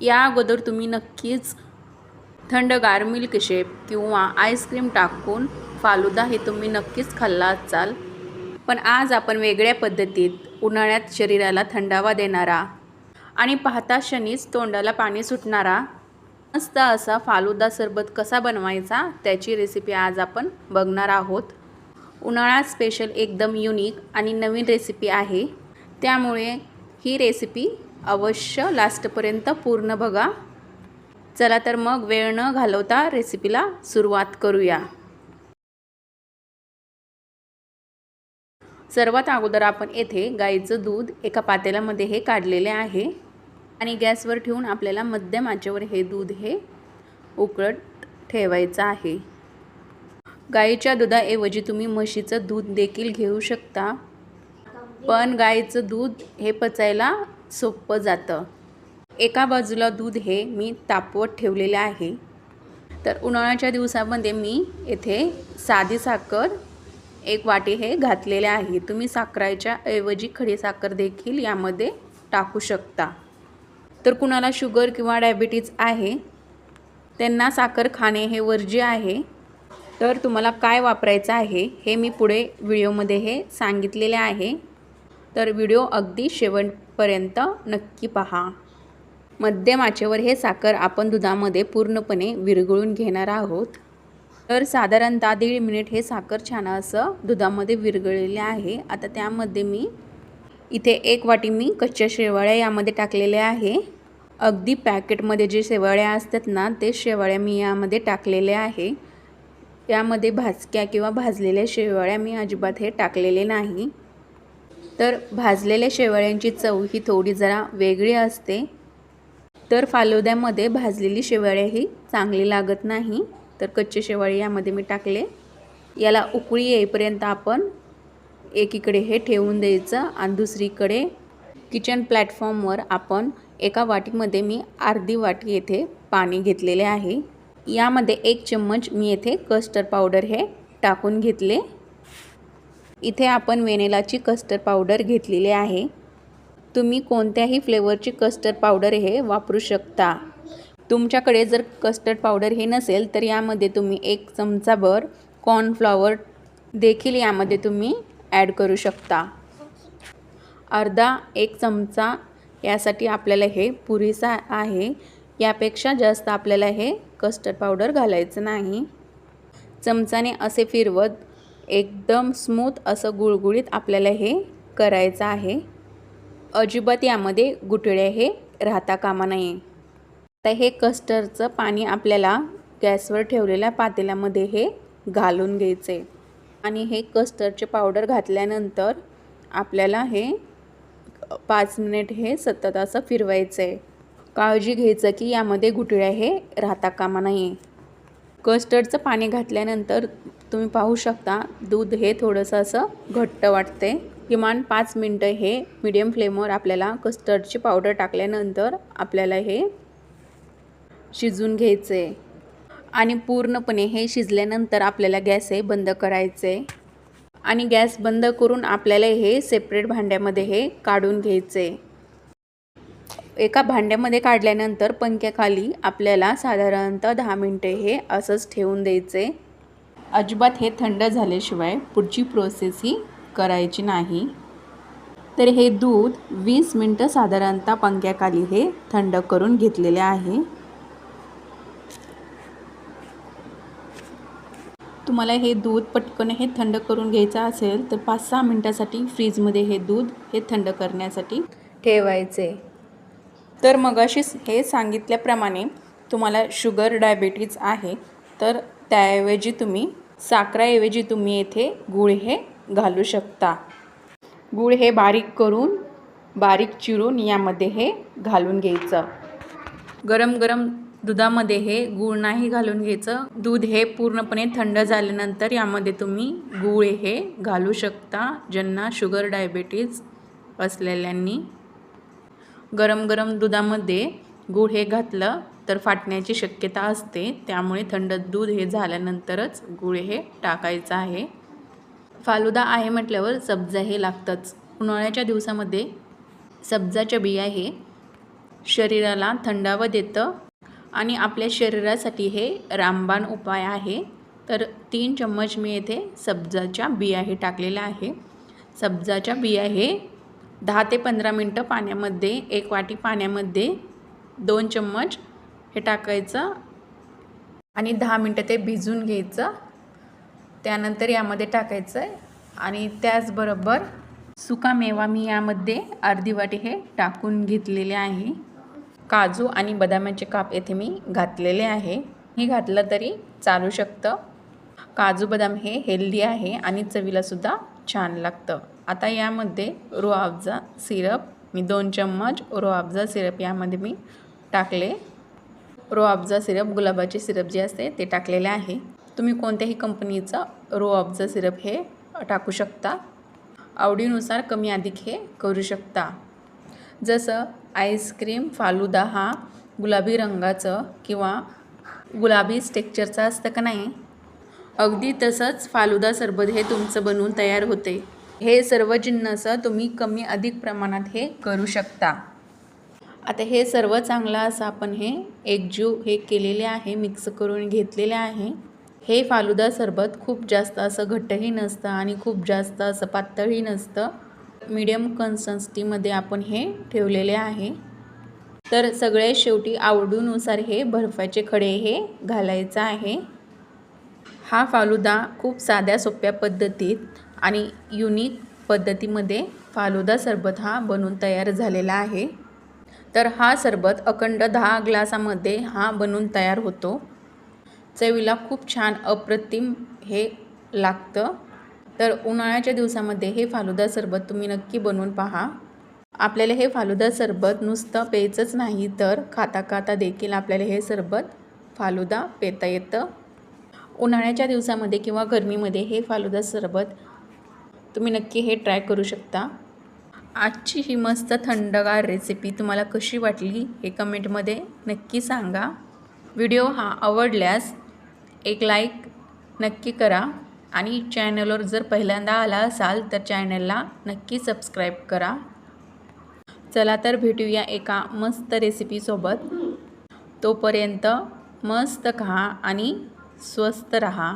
या अगोदर तुम्ही नक्कीच थंडगार मिल्कशेप किंवा आईस्क्रीम टाकून फालुदा हे तुम्ही नक्कीच खाल्ला असाल. पण आज आपण वेगळ्या पद्धतीत उन्हाळ्यात शरीराला थंडावा देणारा आणि पाहता क्षणीच तोंडाला पाणी सुटणारा मस्त असा फालुदा सरबत कसा बनवायचा त्याची रेसिपी आज आपण बघणार आहोत. उन्हाळ्यात स्पेशल एकदम युनिक आणि नवीन रेसिपी आहे. त्यामुळे ही रेसिपी अवश्य लास्टपर्यंत पूर्ण बघा. चला तर मग वेळ न घालवता रेसिपीला सुरुवात करूया. सर्वात अगोदर आपण येथे गाईचं दूध एका पातेल्यामध्ये हे काढलेले आहे. आणि गॅसवर ठेवून आपल्याला मध्यम आचेवर हे दूध हे उकळत ठेवायचं आहे. गाईच्या दुधाऐवजी तुम्ही म्हशीचं दूध देखील घेऊ शकता. पण गाईचं दूध हे पचायला सोपं जातं. एका बाजूला दूध हे मी तापवत ठेवलेलं आहे. तर उन्हाळ्याच्या दिवसामध्ये मी येथे साधी साखर एक वाटी हे घातलेले आहे. तुम्ही साखराच्या ऐवजी खडी साखर देखील यामध्ये टाकू शकता. तर कुणाला शुगर किंवा डायबिटीज आहे त्यांना साखर खाणे हे वर्ज्य आहे. तर तुम्हाला काय वापरायचं आहे हे मी पुढे व्हिडिओमध्ये हे सांगितलेले आहे. तर व्हिडिओ अगदी शेवटपर्यंत नक्की पहा. मध्यम आचेवर हे साखर आपण दुधामध्ये पूर्णपणे विरघळून घेणार आहोत. तर साधारणतः दीड मिनिट हे साखर छान असं दुधामध्ये विरघळलेले आहे. आता त्यामध्ये मी इथे एक वाटी मी कच्च्या शेवाळ्या यामध्ये टाकलेल्या आहे. अगदी पॅकेटमध्ये जे शेवाळ्या असतात ना ते शेवाळ्या मी यामध्ये टाकलेल्या आहे. यामध्ये भाजक्या किंवा भाजलेल्या शेवाळ्या मी अजिबात हे टाकलेले नाही. तर भाजलेल्या शेवाळ्यांची चव ही थोडी जरा वेगळी असते. तर फालोद्यामध्ये भाजलेली शेवाळ्या ही चांगली लागत नाही. तर कच्चे शेवाळे यामध्ये मी टाकले. याला उकळी येईपर्यंत आपण एकीकडे हे ठेवून द्यायचं आणि दुसरीकडे किचन प्लॅटफॉर्मवर आपण एका वाटीमध्ये मी अर्धी वाटी येथे पाणी घेतलेले आहे. यामध्ये एक चम्मच मी येथे कस्टर्ड पावडर हे टाकून घेतले. इथे आपण वेनेलाची कस्टर्ड पावडर घेतलेली आहे. तुम्ही कोणत्याही फ्लेवरची कस्टर्ड पावडर हे वापरू शकता. तुमच्याकडे जर कस्टर्ड पावडर हे नसेल तर यामध्ये तुम्ही एक चमचाभर कॉर्नफ्लॉवर देखील यामध्ये तुम्ही ॲड करू शकता. अर्धा एक चमचा यासाठी आपल्याला हे पुरेसा आहे. यापेक्षा जास्त आपल्याला हे कस्टर्ड पावडर घालायचं नाही. चमचाने असे फिरवत एकदम स्मूथ असं गुळगुळीत आपल्याला हे करायचं आहे. अजिबात यामध्ये गुठळ्या हे राहता कामा नये. आता हे कस्टर्डचं पाणी आपल्याला गॅसवर ठेवलेल्या पातेल्यामध्ये हे घालून घ्यायचे. आणि हे कस्टर्डचे पावडर घातल्यानंतर आपल्याला हे पाच मिनिट हे सतत असं फिरवायचं. आहे काळजी घ्यायचं की यामध्ये गुठळ्या हे राहता कामा नये. कस्टर्डचं पाणी घातल्यानंतर तुम्ही पाहू शकता दूध हे थोडंसं असं घट्ट वाटते किमान पाच मिनटं हे मीडियम फ्लेमवर आपल्याला कस्टर्डची पावडर टाकल्यानंतर आपल्याला हे शिजून घ्यायचे आणि पूर्णपणे हे शिजल्यानंतर आपल्याला गॅस हे बंद करायचे आणि गॅस बंद करून आपल्याला हे सेपरेट भांड्यामध्ये हे काढून घ्यायचे एका भांड्यामध्ये काढल्यानंतर पंख्याखाली आपल्याला साधारणतः दहा मिनटे हे असंच ठेवून द्यायचे अजिबात हे थंड झाल्याशिवाय पुढची प्रोसेस ही करायची नाही. तर हे दूध वीस मिनटं साधारणतः पंख्याखाली हे थंड करून घेतलेले आहे. तुम्हाला हे दूध पटकन हे थंड करून घ्यायचं असेल तर पाच सहा मिनटासाठी फ्रीजमध्ये हे दूध हे थंड करण्यासाठी ठेवायचे. तर मगाशीच हे सांगितल्याप्रमाणे तुम्हाला शुगर डायबिटीज आहे तर त्याऐवजी तुम्ही साखराऐवजी तुम्ही येथे गूळ हे घालू शकता. गूळ हे बारीक करून बारीक चिरून यामध्ये हे घालून घ्यायचं. गरम गरम दुधामध्ये हे गूळ नाही घालून घ्यायचं. दूध हे पूर्णपणे थंड झाल्यानंतर यामध्ये तुम्ही गूळ हे घालू शकता ज्यांना शुगर डायबिटीज असलेल्यांनी. गरम गरम दुधामध्ये गूळ हे घातलं तर फाटण्याची शक्यता असते. त्यामुळे थंड दूध हे झाल्यानंतरच गुळ हे टाकायचं आहे. फालुदा आहे म्हटल्यावर सब्जा हे लागतंच. उन्हाळ्याच्या दिवसामध्ये सब्जाच्या बिया हे शरीराला थंडावं देतं आणि आपल्या शरीरासाठी हे रामबाण उपाय आहे. तर तीन चम्मच मी येथे सब्जाच्या बिया हे टाकलेल्या आहे. सब्जाच्या बिया हे दहा ते पंधरा मिनटं पाण्यामध्ये एक वाटी पाण्यामध्ये दोन चम्मच हे टाकायचं. आणि दहा मिनटं ते भिजून घ्यायचं. त्यानंतर यामध्ये टाकायचं आहे आणि त्याचबरोबर सुका मेवा मी यामध्ये अर्धी वाटी हे टाकून घेतलेले आहे. काजू आणि बदामाचे काप येथे मी घातलेले आहे. हे घातलं तरी चालू शकतं. काजू बदाम हे हेल्दी आहे आणि चवीलासुद्धा छान लागतं. आता यामध्ये रो सिरप मी दोन चम्मच रो सिरप यामध्ये मी टाकले. रो अफजा सिरप गुलाबाचे सिरप जे असते ते टाकलेले आहे. तुम्ही कोणत्याही कंपनीचं रो अफजा सिरप हे टाकू शकता. आवडीनुसार कमी अधिक हे करू शकता. जसं आईस्क्रीम फालुदा हा गुलाबी रंगाचं किंवा गुलाबी स्टेक्चरचा असतं का नाही? अगदी तसंच फालुदा सरबत हे तुमचं बनवून तयार होते. हे सर्व जिन्नसं तुम्ही कमी अधिक प्रमाणात हे करू शकता. आता हे सर्व चांगलं असं आपण हे एकजीव हे केलेले आहे मिक्स करून घेतलेले आहे. हे फालुदा सरबत खूप जास्त असं घट्टही नसतं आणि खूप जास्त असं पातळही नसतं. मीडियम कन्सन्सिटीमध्ये आपण हे ठेवलेले आहे. तर सगळे शेवटी आवडीनुसार हे बर्फाचे खडे हे घालायचं आहे. हा फालुदा खूप साध्या सोप्या पद्धतीत आणि युनिक पद्धतीमध्ये फालुदा सरबत हा बनून तयार झालेला आहे. तर हा सरबत अखंड दहा ग्लासामध्ये हा बनून तयार होतो. चवीला खूप छान अप्रतिम हे लागतं. तर उन्हाळ्याच्या दिवसामध्ये हे फालुदा सरबत तुम्ही नक्की बनवून पहा. आपल्याला हे फालुदा सरबत नुसतं प्यायचंच नाही तर खाता खाता देखील आपल्याला हे सरबत फालुदा पेता येतं. उन्हाळ्याच्या दिवसामध्ये किंवा गरमीमध्ये हे फालुदा सरबत तुम्ही नक्की हे ट्राय करू शकता. आजची ही मस्त थंडगार रेसिपी तुम्हाला कशी वाटली हे कमेंटमध्ये नक्की सांगा. व्हिडिओ हा आवडल्यास एक लाईक नक्की करा आणि चॅनलवर जर पहिल्यांदा आला असाल तर चॅनलला नक्की सबस्क्राईब करा. चला तर भेटूया एका मस्त रेसिपीसोबत तोपर्यंत मस्त खा आणि स्वस्त रहा.